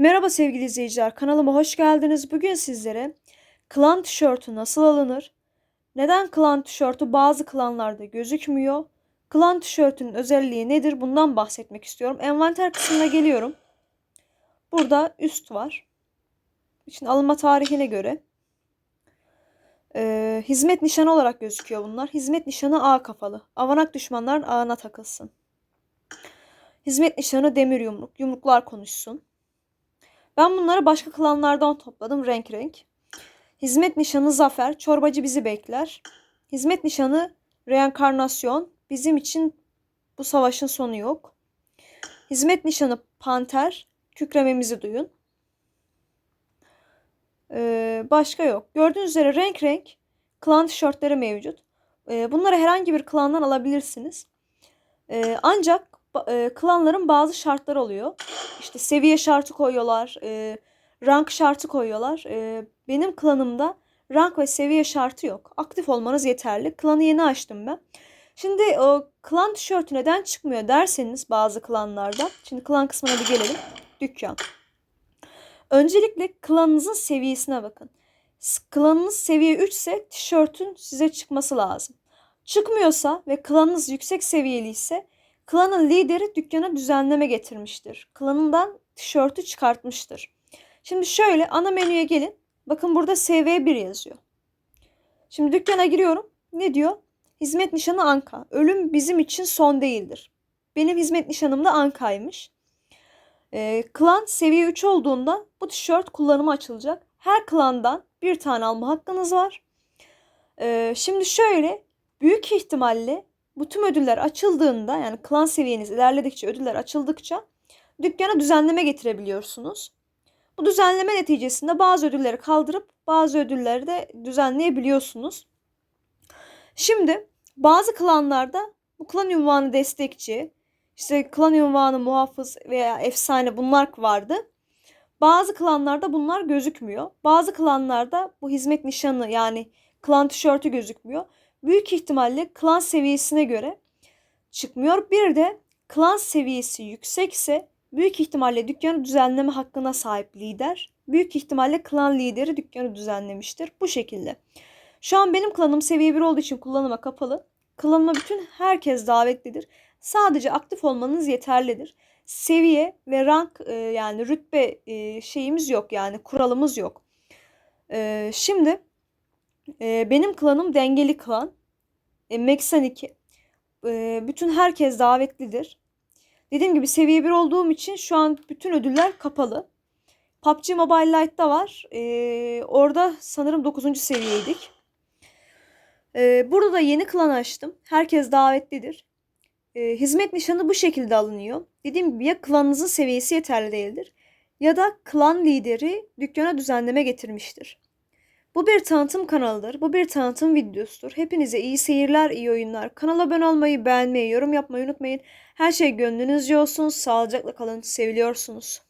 Merhaba sevgili izleyiciler, kanalıma hoş geldiniz. Bugün sizlere klan tişörtü nasıl alınır? Neden klan tişörtü bazı klanlarda gözükmüyor? Klan tişörtünün özelliği nedir? Bundan bahsetmek istiyorum. Envanter kısmına geliyorum. Burada üst var. İçin alınma tarihine göre. Ee, hizmet nişanı olarak gözüküyor bunlar. Hizmet nişanı A kafalı. Avanak düşmanların ağına takılsın. Hizmet nişanı demir yumruk. Yumruklar konuşsun. Ben bunları başka klanlardan topladım renk renk. Hizmet nişanı zafer, çorbacı bizi bekler. Hizmet nişanı reenkarnasyon, bizim için bu savaşın sonu yok. Hizmet nişanı panter, kükrememizi duyun. Ee, başka yok. Gördüğünüz üzere renk renk klan tişörtleri mevcut. Ee, bunları herhangi bir klandan alabilirsiniz. Ee, ancak e, klanların bazı şartları oluyor. İşte seviye şartı koyuyorlar, e, rank şartı koyuyorlar. E, benim klanımda rank ve seviye şartı yok. Aktif olmanız yeterli. Klanı yeni açtım ben. Şimdi o klan tişörtü neden çıkmıyor derseniz bazı klanlarda. Şimdi klan kısmına bir gelelim. Dükkan. Öncelikle klanınızın seviyesine bakın. Klanınız seviye 3 ise tişörtün size çıkması lazım. Çıkmıyorsa ve klanınız yüksek seviyeli ise klanın lideri dükkana düzenleme getirmiştir. Klanından tişörtü çıkartmıştır. Şimdi şöyle ana menüye gelin. Bakın burada SV1 yazıyor. Şimdi dükkana giriyorum. Ne diyor? Hizmet nişanı Anka. Ölüm bizim için son değildir. Benim hizmet nişanım da Anka'ymış. Ee, klan seviye 3 olduğunda bu tişört kullanıma açılacak. Her klandan bir tane alma hakkınız var. Ee, şimdi şöyle büyük ihtimalle bu tüm ödüller açıldığında yani klan seviyeniz ilerledikçe ödüller açıldıkça dükkana düzenleme getirebiliyorsunuz. Bu düzenleme neticesinde bazı ödülleri kaldırıp bazı ödülleri de düzenleyebiliyorsunuz. Şimdi bazı klanlarda bu klan ünvanı destekçi, işte klan ünvanı muhafız veya efsane bunlar vardı. Bazı klanlarda bunlar gözükmüyor. Bazı klanlarda bu hizmet nişanı yani klan tişörtü gözükmüyor. Büyük ihtimalle klan seviyesine göre çıkmıyor. Bir de klan seviyesi yüksekse büyük ihtimalle dükkanı düzenleme hakkına sahip lider. Büyük ihtimalle klan lideri dükkanı düzenlemiştir. Bu şekilde. Şu an benim klanım seviye 1 olduğu için kullanıma kapalı. Klanıma bütün herkes davetlidir. Sadece aktif olmanız yeterlidir. Seviye ve rank e, yani rütbe e, şeyimiz yok yani kuralımız yok. E, şimdi e, benim klanım dengeli klan. E, Meksan 2. E, bütün herkes davetlidir. Dediğim gibi seviye 1 olduğum için şu an bütün ödüller kapalı. PUBG Mobile Lite'da var. E, orada sanırım 9. seviyeydik. E, burada da yeni klan açtım. Herkes davetlidir. E, hizmet nişanı bu şekilde alınıyor. Dediğim gibi ya klanınızın seviyesi yeterli değildir ya da klan lideri dükkana düzenleme getirmiştir. Bu bir tanıtım kanalıdır. Bu bir tanıtım videosudur. Hepinize iyi seyirler, iyi oyunlar. Kanala abone olmayı, beğenmeyi, yorum yapmayı unutmayın. Her şey gönlünüzce olsun. Sağlıcakla kalın. Seviliyorsunuz.